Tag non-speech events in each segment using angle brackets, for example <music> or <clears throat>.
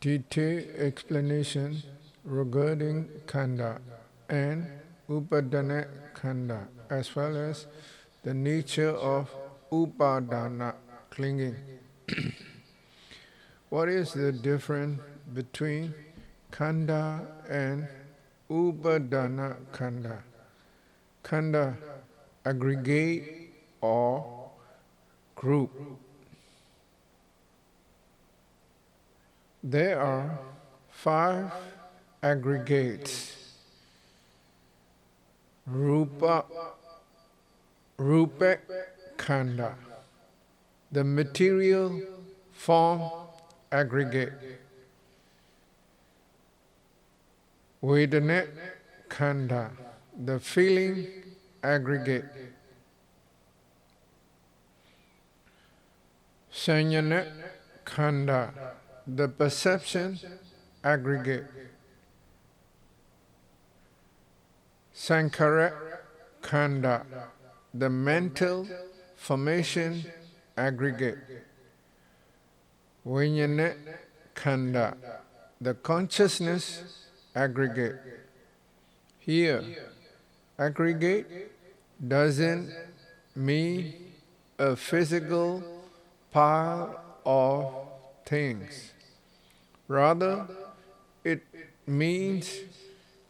detailed explanation regarding khanda and upadana khanda as well as the nature of upadana clinging. <clears throat> what is the difference between khanda and upadana khanda? Khanda aggregate or group. There are five aggregates. Rupa, Rupak Khanda, the material form aggregate. Vedana Khanda, the feeling aggregate. Sanyana Khanda, the perception aggregate. Sankara Khanda, the mental formation aggregate. Vinyana Khanda, the consciousness aggregate. Here, aggregate doesn't mean a physical pile of things. Rather, it means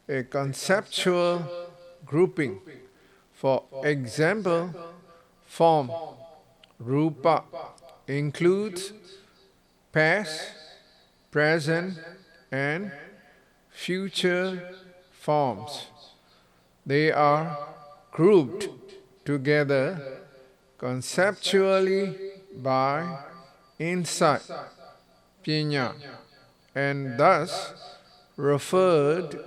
a conceptual grouping. For example, form, rupa, includes past, present, and future forms. They are grouped together conceptually by insight, pinya, and thus referred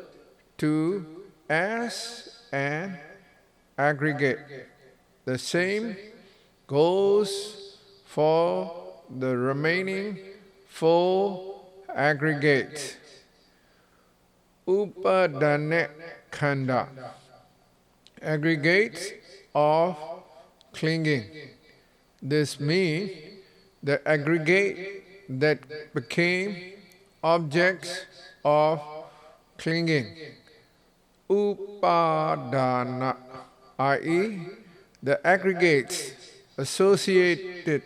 to as an aggregate. The same goes for the remaining four aggregates. Upadana khanda, aggregates of clinging. This means the aggregate that became objects of clinging. Upadana, i.e., the aggregates associated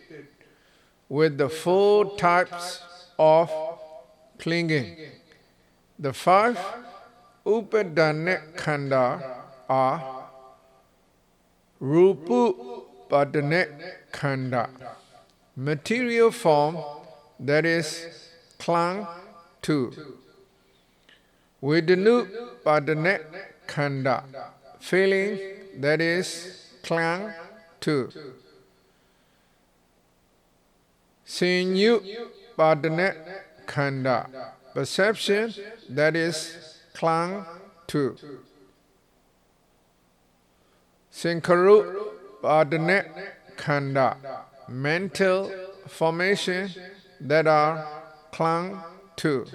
with the four types of clinging. The five Upadana khanda are Rupu Padana khanda, material form that is clung to. Vedanu Padana khanda, feeling that is clung to. Sinyu Padana khanda, perception that is clung to. Sinkaru Padana khanda, mental formation that are clung to.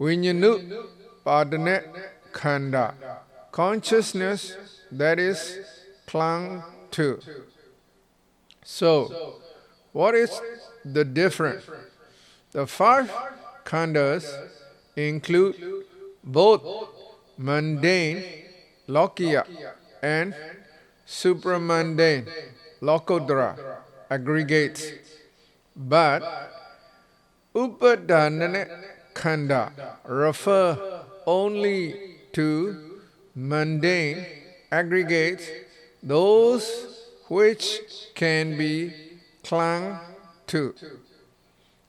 Vinyanu Padana khanda, consciousness that is clung to. So, what is the difference? The five khandas include both mundane, lokiya, and supramundane, lokodra, aggregates. But upadana khanda refer only to mundane aggregates, those which can be clung to.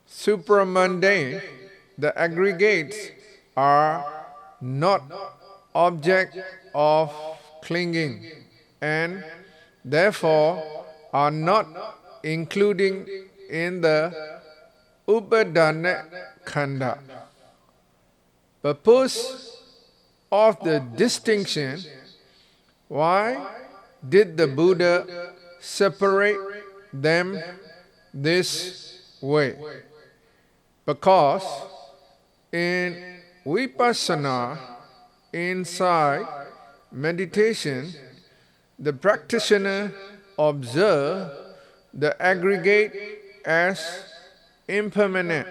Supramundane, the aggregates are not object of clinging and therefore are not including in the upadana khanda. Purpose of the distinction why did the Buddha separate them this way? Because in vipassana, inside meditation, the practitioner observe the aggregate as impermanent,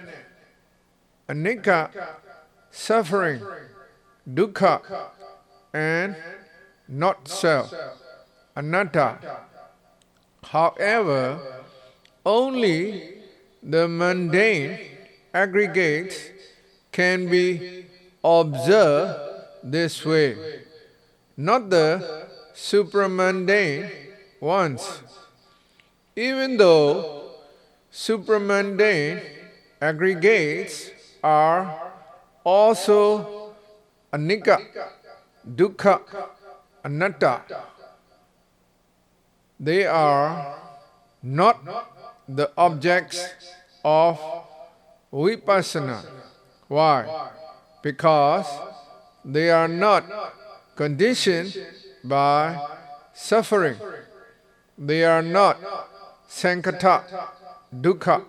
anicca, suffering, dukkha, and not self, anatta. However, only the mundane aggregates can be observed this way, not the supramundane ones. Even though supramundane aggregates are also anicca, dukkha, anatta, they are not the objects of vipassana. Why? Because they are not conditioned by suffering. They are not sankata, dukkha.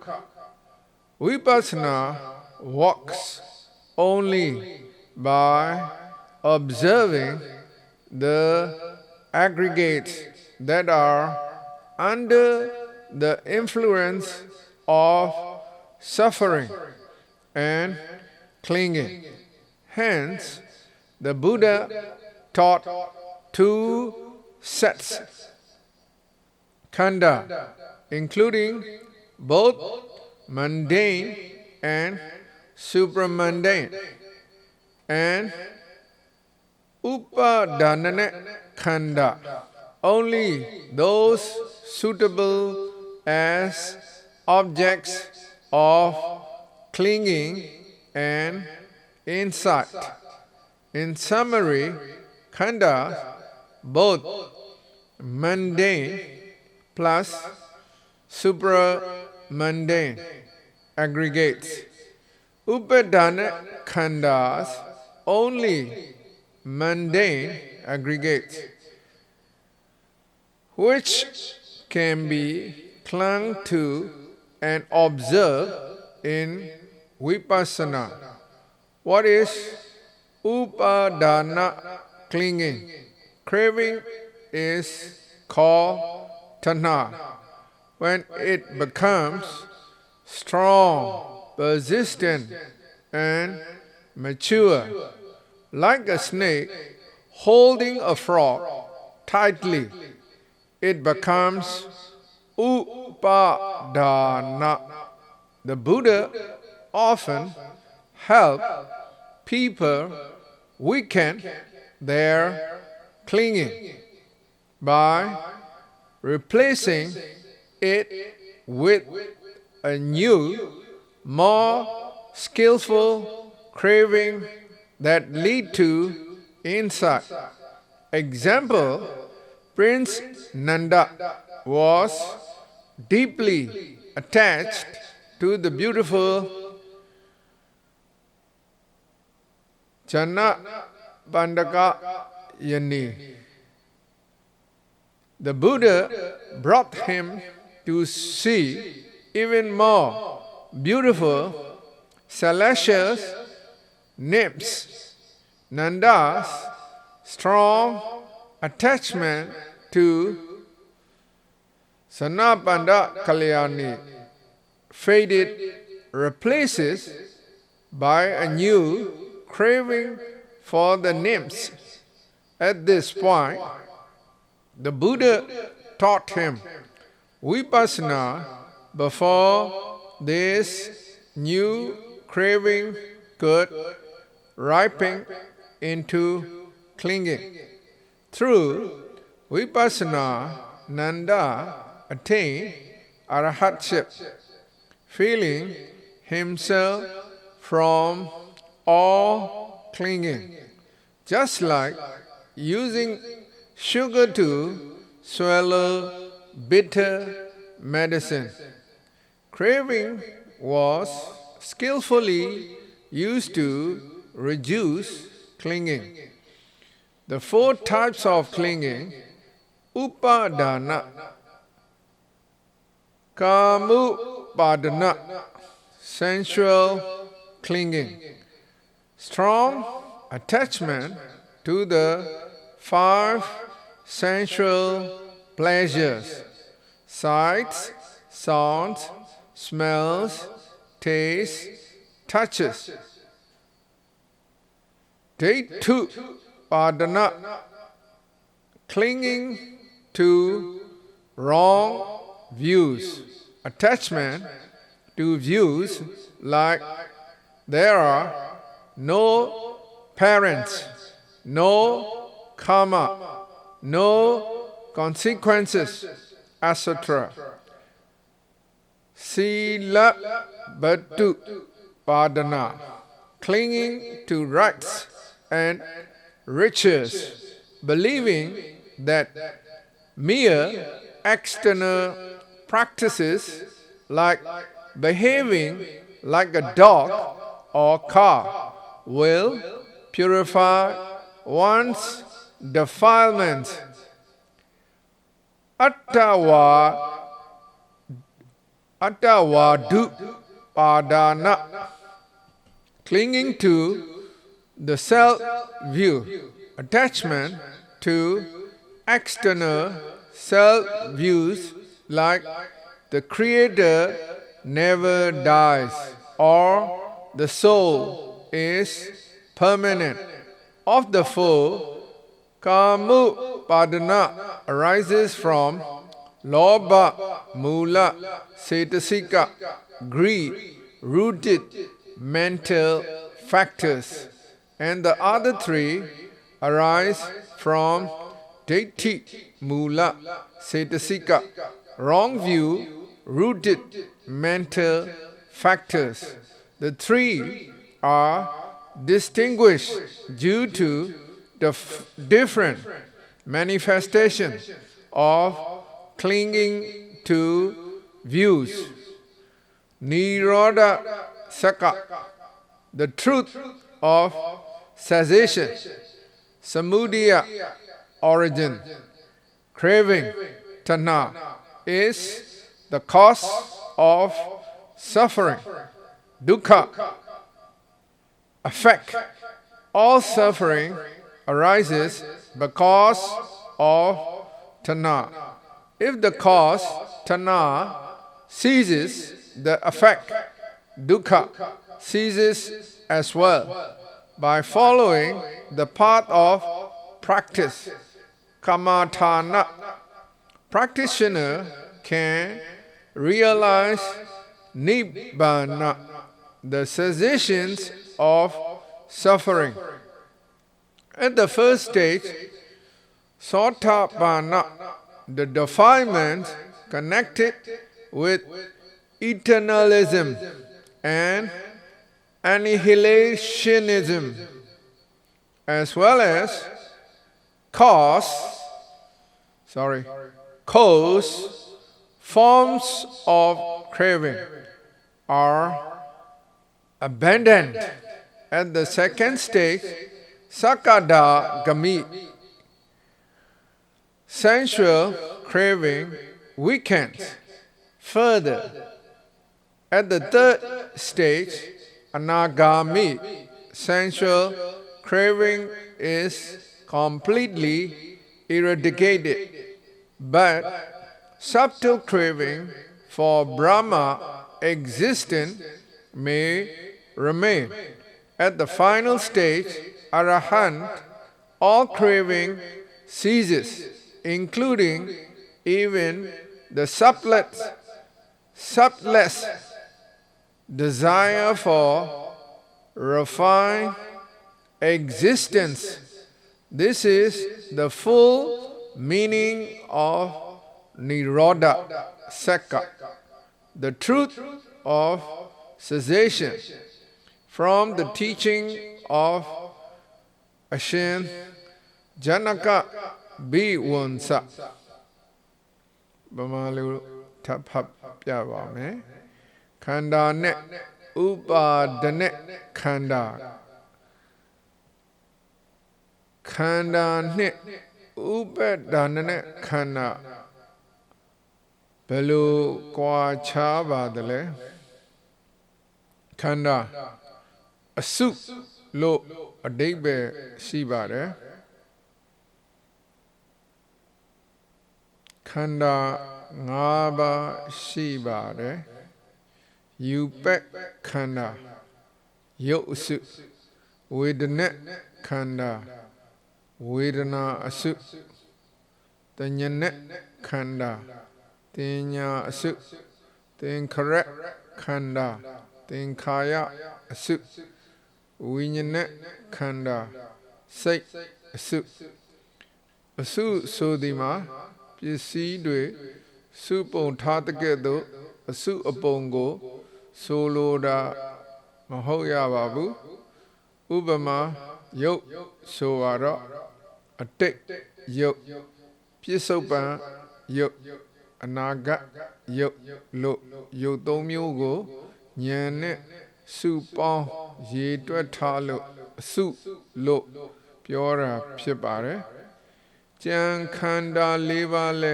Vipassana walks only by observing the aggregates that are under the influence of suffering and clinging. Hence, the Buddha taught two sets kanda, including both mundane and supramundane, and upadanana khanda, only those suitable as objects of clinging and insight. In summary, khanda, both mundane plus supramundane aggregates. Upadana khandas only mundane aggregates, which can be clung to and observed in vipassana. What is upadana clinging? Craving is called tanha. When it becomes strong, persistent, and mature, like a snake holding a frog tightly, it becomes upadana. The Buddha often helped people weaken their clinging by replacing it with a new, more skillful craving that lead to insight. Example, Prince Nanda was deeply attached to the beautiful Channa Pandaka Yani. The Buddha brought him to see even more beautiful celestial nymphs. Nanda's strong attachment to Sanapanda Kalyani faded, replaces by a new craving for the nymphs. At this point, the Buddha taught him vipassana before this new craving could ripen into clinging. Through vipassana, Nanda attained arahatship, feeling himself from all clinging, just like using sugar to swallow bitter medicine. Craving was skillfully used to reduce clinging. The four types of clinging upadana, kamu padana, sensual clinging, strong attachment to the five sensual pleasures. Sights, sounds, smells, tastes, touches. Date to padana clinging to wrong views. Attachment to views like there are no parents no karma no consequences etc sila batu padana clinging to rights and riches believing that mere external practices like behaving like a dog or car will purify one's defilements. Attawa Attawadu Padana. Clinging to the self view, attachment to external self views like the Creator never dies or the soul is permanent. Of the four, Kamu Padana arises from Lobha, Mula, Cetasika, greed, rooted mental factors, and the other three arise from Daithi, Mula, Cetasika, wrong view, rooted mental factors. The three are distinguished due to the different manifestation of clinging to views. Niroda Saka, the truth of cessation. Samudaya, origin. Craving, Tana, is the cause of suffering. Dukkha, effect. All suffering arises because of Tana. If the cause, Tana, ceases, the effect, Dukkha, ceases as well. By following the path of practice, Kamatana, practitioner can realize Nibbana, the cessations of suffering. At the first stage, Sotapana, the defilements connected with eternalism and annihilationism, as well as cause, sorry, cause, forms of craving are abandoned. At the second stage, Sakada Gami, sensual craving weakens further. At the third stage, Anagami, sensual craving is completely eradicated. But subtle craving for Brahma existent may remain. At the final stage, Arahant, all craving ceases, including even the subtlest, subtlest desire for refined existence. This is the full meaning of Nirodha Seka, the truth of cessation from the teaching of Ashin Janaka Biwansa ဗမာလူထပ်ဖတ်ပြပါမယ်ခန္ဓာနဲ့ဥပါဒနဲ့ခန္ဓာခန္ဓာနဲ့ဥပဒနာနဲ့ခန္ဓာဘယ်လိုကွာခြားပါသလဲခန္ဓာအစု လို့အတိတ်ပဲရှိပါတယ်ခန္ဓာ၅ပါးရှိပါတယ်ယူပက်ခန္ဓာရုပ်အစုဝေဒနာခန္ဓာဝေဒနာအစုတဉ္ဇနဲ့ခန္ဓာတင်ညာအစုသင်္ခရခန္ဓာသင်္ခါရအစု ဝိညာဉ်နဲ့ခန္ဓာစိတ်အစုအစုဆိုဒီမှာပစ္စည်းတွေစုပုံထားတဲ့ကဲ့သို့အစုအပုံကိုဆိုလိုတာမဟုတ်ရပါဘူးဥပမာယုတ်ဆိုရတော့အတိတ်ယုတ်ပြစ္ဆုတ်ပံယုတ်အနာဂတ်ယုတ်လို့ယုတ်သုံးမျိုးကိုဉာဏ်နဲ့ စုပေါင်းရေတွက်ထားလို့အစုလို့ပြောတာဖြစ်ပါတယ်ကြံခန္ဓာ၄ပါးလဲ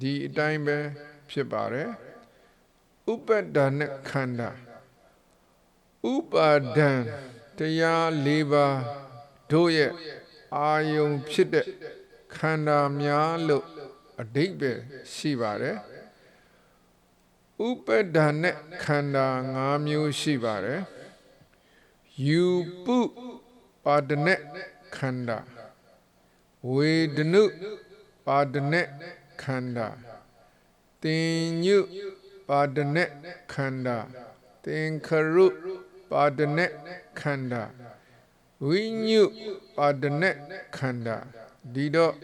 ဒီအတိုင်းပဲဖြစ်ပါတယ်ဥပ္ပဒာနဲ့ခန္ဓာဥပါဒံတရား၄ပါးတို့ရဲ့အာယုံဖြစ်တဲ့ခန္ဓာများလို့အဓိပ္ပာယ်ရှိပါတယ် ဥပ္ပဒာနဲ့ခန္ဓာ၅မျိုးရှိပါတယ်ယူပုပါဒနဲ့ခန္ဓာဝေဒနုပါဒနဲ့ခန္ဓာတင်ညုပါဒနဲ့ခန္ဓာသင်္ခရုပါဒနဲ့ခန္ဓာဝိညုပါဒနဲ့ခန္ဓာဒီတော့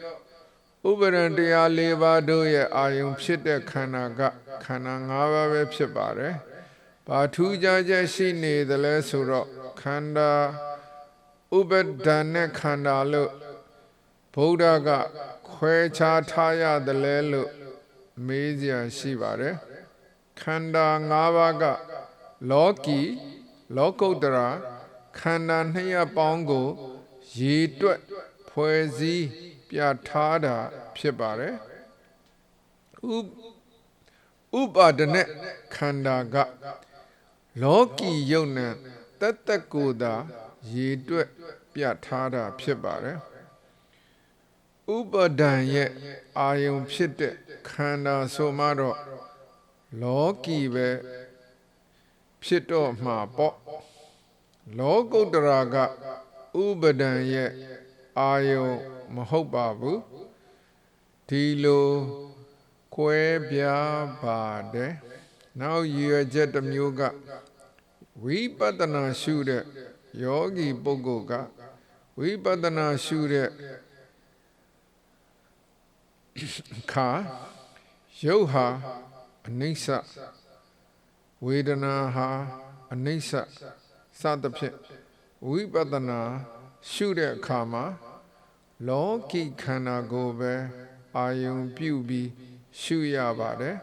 ဥပရံတရား၄ပါးတို့ရဲ့အာယုံဖြစ်တဲ့ခန္ဓာကခန္ဓာ၅ပါးပဲဖြစ်ပါတယ်။ဘာထူးခြားချက်ရှိနေသလဲဆိုတော့ခန္ဓာဥပဒဏ်နဲ့ခန္ဓာလို့ဗုဒ္ဓကခွဲခြားထားရတယ်လဲလို့မေးစရာရှိပါတယ်။ခန္ဓာ၅ပါးကလောကီလောကုတ္တရာခန္ဓာနှစ်ရပ်ပေါင်းကိုရေတွက်ဖွဲ့စည်း ပြထားတာဖြစ်ပါတယ်ဥဥပါဒနဲ့ခန္ဓာကလောကီယုတ်နဲ့တတ်တကိုသာရေတွက်ပြထားတာဖြစ်ပါတယ်ဥပဒံရဲ့အာယုံဖြစ်တဲ့ခန္ဓာဆိုမှတော့လောကီပဲဖြစ်တော့မှာပေါ့လောကုတ္တရာကဥပဒံရဲ့ အာယုံမဟုတ်ပါဘူးဒီလိုကွဲပြားပါတယ်နောက်ရည်ရွယ်ချက်တစ်မျိုးကဝိပဿနာရှုတဲ့ယောဂီပုဂ္ဂိုလ်ကဝိပဿနာရှုတဲ့ခါရုပ်ဟာအနိစ္စဝေဒနာဟာအနိစ္စစသဖြင့်ဝိပဿနာရှုတဲ့အခါမှာ လောကီခန္ဓာကိုယ်ပဲအာယုံပြုပြီးရှုရပါတယ်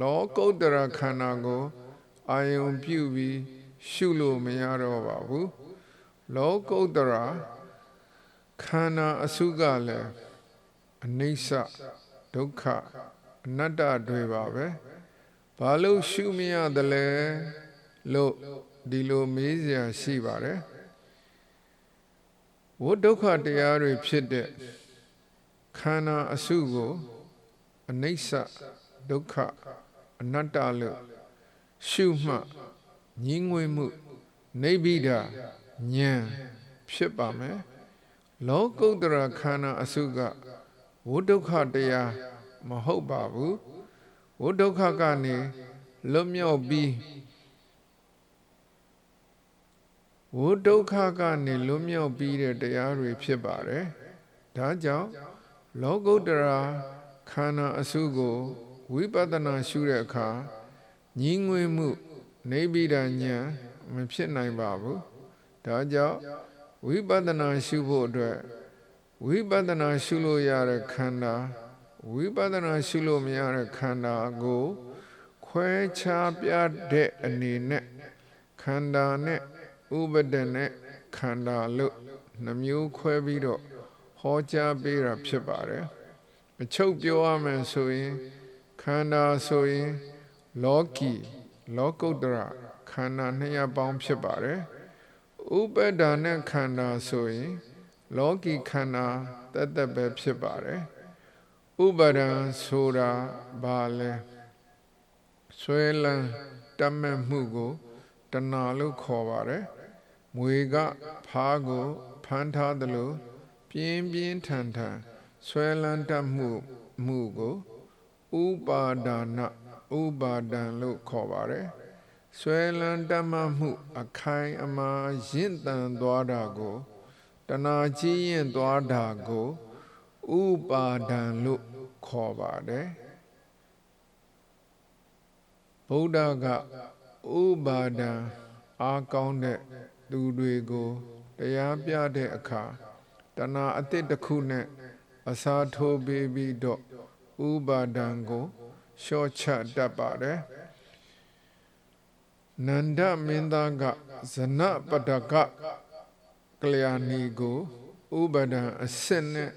လောကုတ္တရာခန္ဓာကိုအာယုံပြုပြီးရှုလို့မရတော့ပါဘူးလောကုတ္တရာခန္ဓာအစုကလည်းအနိစ္စဒုက္ခအနတ္တတွေပါပဲဘာလို့ရှုမရသလဲလို့ဒီလိုမေးစရာရှိပါတယ် ဝိဒုက္ခတရားတွေဖြစ်တဲ့ခန္ဓာအစုကိုအနိစ္စဒုက္ခအနတ္တလို့ရှုမှညင်းငွေမှုနိဗ္ဗိဒဉာဏ်ဖြစ်ပါမယ်လောကုတ္တရာခန္ဓာအစုကဝိဒုက္ခတရားမဟုတ်ပါဘူးဝိဒုက္ခကနေလွတ်မြောက်ပြီး ဝိဒုက္ခကနေလွတ်မြောက်ပြီးတဲ့တရားတွေဖြစ်ပါတယ်။ဒါကြောင့်လောကုတ္တရာခန္ဓာအစုကိုဝိပဿနာရှုတဲ့အခါညီငွေမှုနိဗ္ဗိဒဉာဏ်မဖြစ်နိုင်ပါဘူး။ဒါကြောင့်ဝိပဿနာရှုဖို့အတွက်ဝိပဿနာရှုလို့ရတဲ့ခန္ဓာဝိပဿနာရှုလို့မရတဲ့ခန္ဓာကို ခွဲခြားပြတဲ့အနေနဲ့ခန္ဓာနဲ့ ဥပဒနဲ့ခန္ဓာလို့နှမျိုးခွဲပြီးတော့ဟောကြားပေးတာဖြစ်ပါတယ်အချုပ်ပြောရမယ်ဆိုရင်ခန္ဓာဆိုရင်လောကီလောကုတ္တရခန္ဓာနှစ်ရပ်ပေါင်းဖြစ်ပါတယ်ဥပဒနဲ့ခန္ဓာဆိုရင် လောကီခန္ဓာတသက်ပဲဖြစ်ပါတယ်ဥပဒံဆိုတာဘာလဲဆွဲလန်းတတ်မဲ့မှုကိုတဏှာလို့ခေါ်ပါတယ် မွေကဖားကိုဖမ်းထားသလိုပြင်းပြင်းထန်ထန်ဆွဲလန်းတတ်မှုမှုကိုဥပါဒါနဥပါဒံလို့ခေါ်ပါတယ်ဆွဲလန်းတတ်မှမှု အခိုင်အမာရင့်တန်သွားတာကိုတဏှာကြီးရင်သွားတာကိုဥပါဒံလို့ခေါ်ပါတယ်ဗုဒ္ဓကဥပါဒံအားကောင်းတဲ့ သူတွေကိုတရားပြတဲ့အခါတဏှာအတစ်တစ်ခုနဲ့အစာထိုးပေးပြီးတော့ဥပါဒံကိုလျှော့ချတတ်ပါတယ်နန္ဒမင်းသားကဇနပတကကလျာဏီကိုဥပါဒံအစစ်နဲ့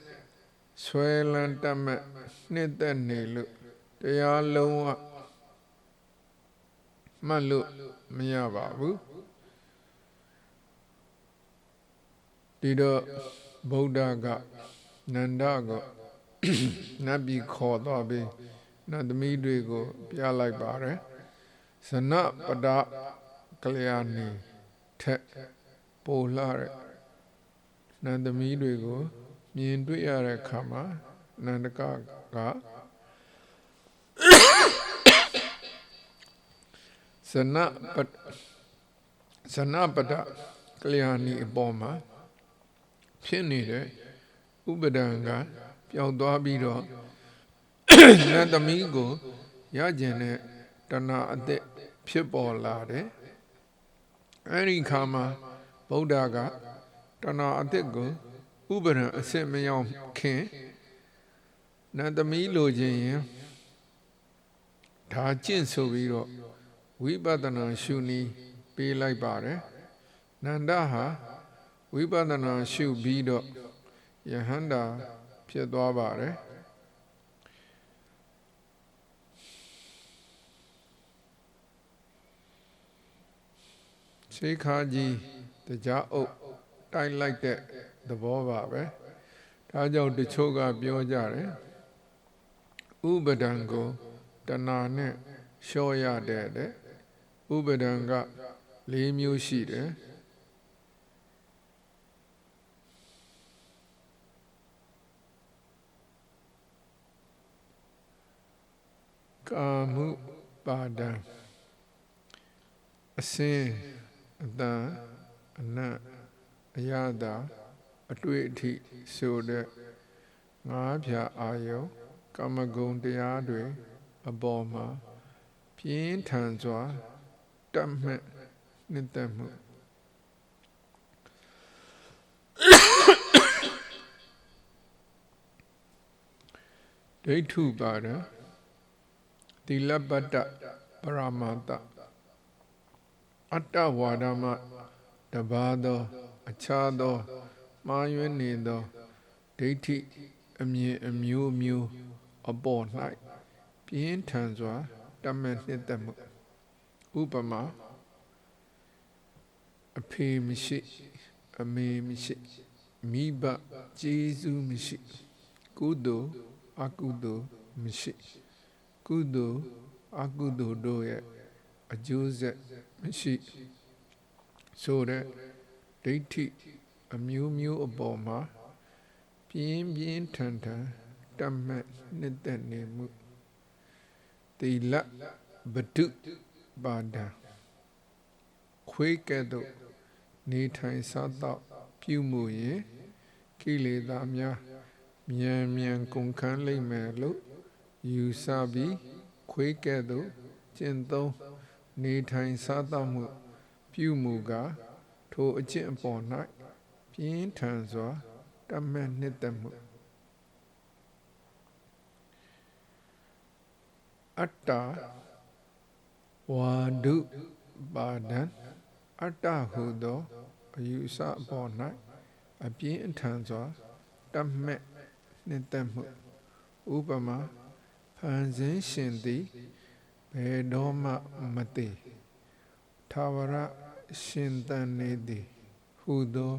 ဆွဲလန်းတတ်မဲ့နှစ်သက်နေလို့တရားလုံးဝမှတ်လို့မရပါဘူး ဒီတော့ဗုဒ္ဓကနန္ဒကိုနတ်ပြည်ခေါ်တော့ပြီးနတ်သမီးတွေကို ပြလိုက်ပါတယ်ဇနပဒကလျာဏီထက်ပိုလာတဲ့နတ်သမီးတွေကို မြင်တွေ့ရတဲ့အခါမှာနန္ဒကကဇနပဇနပဒကလျာဏီအပေါ်မှာ ဖြစ်နေတဲ့ဥပဒံကပျောက်သွားပြီးတော့နတ်သမီးကိုရကျင်တဲ့တဏှာအသက်ဖြစ်ပေါ်လာတယ်အဲ့ဒီခါမှာဗုဒ္ဓကတဏှာအသက်ကိုဥပဒံအစစ်မရောက်ခင်နတ်သမီးလိုချင်ရင်ဒါကျင့်ဆိုပြီးတော့ဝိပဿနာရှုနည်းပေးလိုက်ပါတယ်နန္ဒဟာ ဝိပဿနာရှုပြီးတော့ယဟန္တာဖြစ်သွားပါတယ်ရှိခါကြီးတရားအုပ်တိုက်လိုက်တဲ့သဘောပါပဲဒါကြောင့်တချို့ကပြောကြတယ်ဥပဒံကိုတဏှာနဲ့လျှော့ရတဲ့ဥပဒံက၄မျိုးရှိတယ် ကာမှုပါဒံအစင်းအတန်အနတ်အရသာအတွေ့အထိဆိုတဲ့ငါးဖြာအာယုကမ္မဂုဏ်တရားတွေအပေါ်မှာပြင်းထန်စွာတတ်မှတ်နှစ်သက်မှုဒိဋ္ဌုပါဒံ သီလပတ္တပရမတ္တအတ္တဝါဒမတပါသော အခြားသောမှားယွင်းနေသောဒိဋ္ဌိအမြင်အမျိုးမျိုးအပေါ်၌ပြင်းထန်စွာတမန်နှစ်သက်မှုဥပမာအဖေမရှိအမေမရှိမိဘကျေးဇူးမရှိ ကုသိုလ်အကုသိုလ်မရှိ ကုသိုလ်အကုသိုလ်တို့ရဲ့အကျိုးဆက်မရှိဆိုတဲ့ဒိဋ္ဌိအမျိုးမျိုးအပေါ်မှာပြင်းပြင်းထန်ထန်တတ်မှတ်နှစ်သက်နေမှုသီလဘဒုပါဒံခွေးကဲ့သို့နေထိုင်စားတော့ပြုမှုရင်ကိလေသာများမြန်မြန်ကုန်ခန်းလိမ့်မယ်လို့ ယူဆပြီးခွေးကဲ့သို့ကျင့်သုံးနေထိုင်စားသောက်မှု ပြုမှုကထိုအကျင့်အပေါ်၌ပြင်းထန်စွာတတ်မဲ့နှစ်သက်မှုအတ္တဝါဒုပါဒံအတ္တဟုသောအယူဆအပေါ်၌အပြင်းအထန်စွာတတ်မဲ့နှစ်သက်မှုဥပမာ ဖန်ဆင်းရှင်သည်ဘယ်တော့မှမသိသာဝရရှင်တန်နေသည်ဟူသော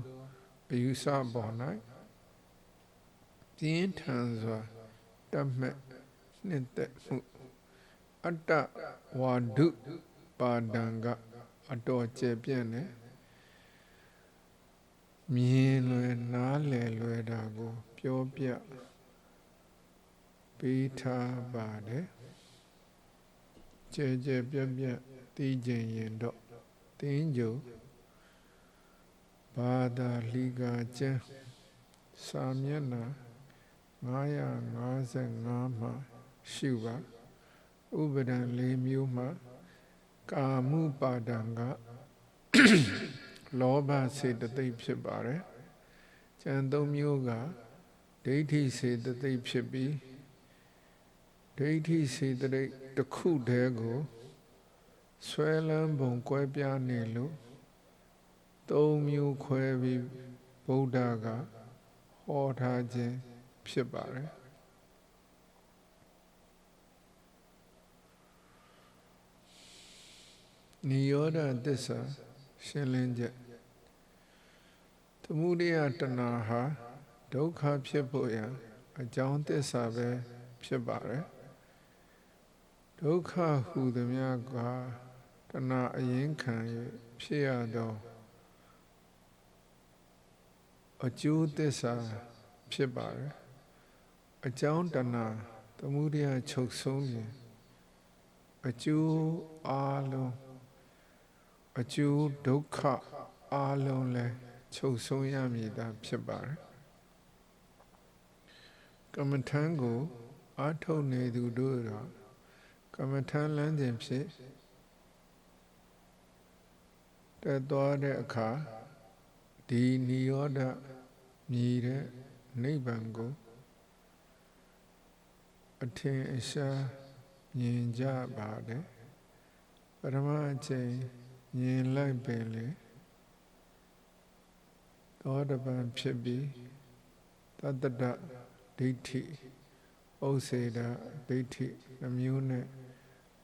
အယူဆပေါ်၌ပြင်းထန်စွာတတ်မဲ့နှစ်သက်မှုအတ္တဝါဒုပါဒံကအတော်ကျယ်ပြန့်တယ်မြင်လွယ်နားလည်လွယ်တာကို ပြောပြ ပေးထားပါတယ်ကျဲကျဲပြက်ပြက်သိကျင်ရင်တော့တင်းကြုံဘာသာလိကာကျမ်းစာမျက်နှာ955မှာရှိပါဥပဒံ၄မျိုးမှာကာမှုပါဒံကလောဘစေတသိက်ဖြစ်ပါတယ်။ကျန်သုံးမျိုးကဒိဋ္ဌိစေတသိက်ဖြစ်ပြီး ဒိဋ္ဌိစေတသိက်တစ်ခုတည်းကိုဆွဲလန်းပုံကွဲပြားနေလို့သုံးမျိုးခွဲပြီးဗုဒ္ဓကဟောထားခြင်းဖြစ်ပါတယ်နိရောဓသစ္စာရှင်းလင်းချက်သမုဒယတဏဟာဒုက္ခဖြစ်ဖို့ရန်အကြောင်းသစ္စာပဲဖြစ်ပါတယ် ဒုက္ခဟူသည်များကတဏအရင်ခံ၍ဖြစ်ရသောအကျိုးသစ္စာဖြစ်ပါတယ်အကြောင်းတဏသမုဒယချုပ်ဆုံးရင်အကျိုးအလုံးအကျိုးဒုက္ခအလုံးလဲချုပ်ဆုံးရမည်သာဖြစ်ပါတယ်ကမ္မထံကိုအာထုတ်နေသူတို့တော့ ကမ္မထံလမ်းစဉ်ဖြစ်တက်သွားတဲ့အခါဒီနိရောဓမြည်တဲ့နိဗ္ဗာန်ကိုအထင်အရှားမြင်ကြပါတယ်ပရမအချိန်မြင်လိုက်ပင်လေသောတပန်ဖြစ်ပြီးတတ္တဒဒိဋ္ဌိဥစ္စေဒဒိဋ္ဌိနှမျိုးနဲ့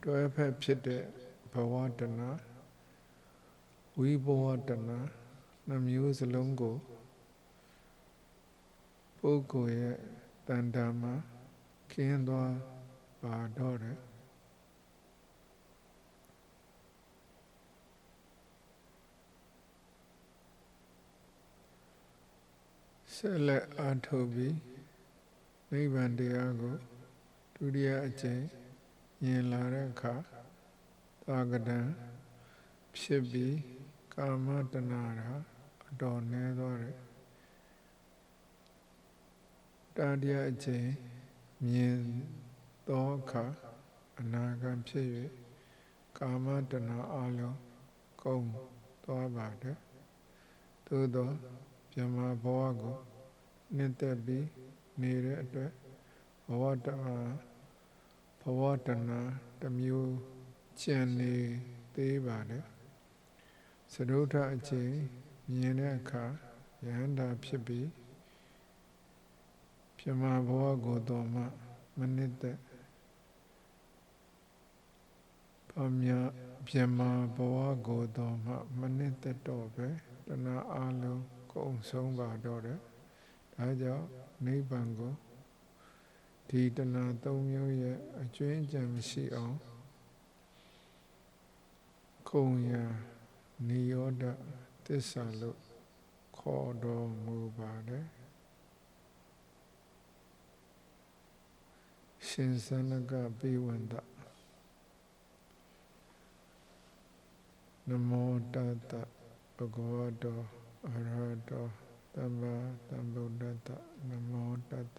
တွဲဖက်ဖြစ်တဲ့ဘဝတဏဝိဘဝတဏနှမျိုးစလုံးကိုပုဂ္ဂိုလ်ရဲ့တန်တာမှာคင်းသွားပါတော့တယ်ဆက်လက်အားထုတ်ပြီးနိဗ္ဗာန်တရားကိုဒုတိယအကျင့် မြင်လာတဲ့အခါသာကတံဖြစ်ပြီးကာမတဏှာအတော်နည်းသွားတယ်တာတရားအကျင့်မြင်သောအခါအနာဂံဖြစ်၍ကာမတဏအလုံးကုန်သွားပါတယ်သို့သောပြမဘဝကိုနှစ်သက်ပြီးနေတဲ့အတွက်ဘဝတဏ ဘဝတဏတစ်မျိုးကျန်နေသေးပါတယ်သရုထအချိန်မြင်တဲ့အခါယဟန္တာဖြစ်ပြီးပြမဘဝကိုတော်မှမနစ်သက်ပမြပြမဘဝကိုတော်မှမနစ်သက်တော့ပဲတဏှာအလုံးကုန်ဆုံးပါတော့တယ်ဒါကြောင့်နိဗ္ဗာန်ကို ဒီတဏှာသုံးမျိုးရဲ့အကျွင်းကြံမရှိအောင်ခုံရနိရောဓသစ္စာလို့ခေါ်တော်မူပါတယ်ရှင်သနကပိဝန္တနမောတတဘဂဝတောအရဟတောသမ္မာသမ္ဗုဒ္ဓတ္တနမောတတ